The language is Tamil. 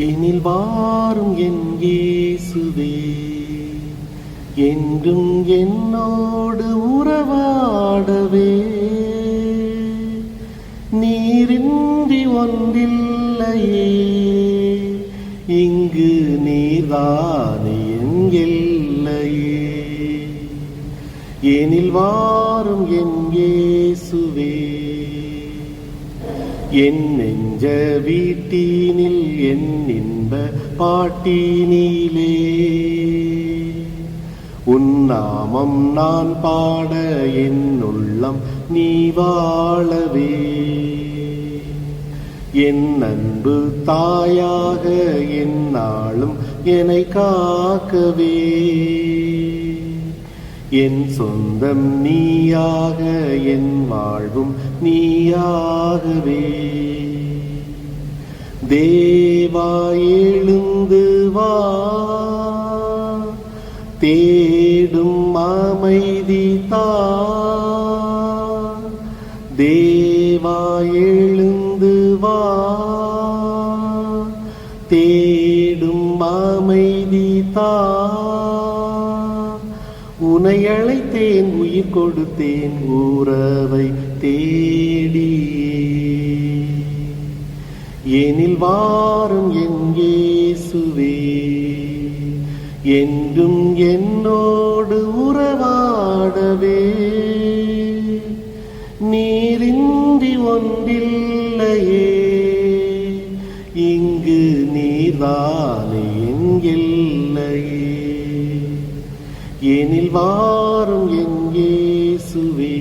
எனில் வாரும் என் இயேசுவே என்றும் என்னோடு உறவாடவே. நீரின்றி ஒன்றில்லையே இங்கு நீர்தானே என் எல்லையே. எனில் வாரும் என் இயேசுவே என் நெஞ்ச வீட்டினில் என் இன்ப பாட்டினிலே. உன் நாமம் நான் பாட என் உள்ளம் நீ வாழவே. என் அன்பு தாயாக என் நாளும் என்னை காக்கவே. என் சொந்தம் நீயாக என் வாழ்வும் நீயாகவே. தேவா எழுந்து வா. தேடும் அமைதி தா. தேவா எழுந்து வா. தேடும் அமைதி தா. உனை அழைத்தேன் உயிர் கொடுத்தேன் உறவை தேடி எனில் வாரும் என் இயேசுவே என்றும் என்னோடு உறவாடவே. நீரின்றி ஒன்றில்லையே இங்கு நீர்தானே. எனில் வாரும் என் இயேசுவே.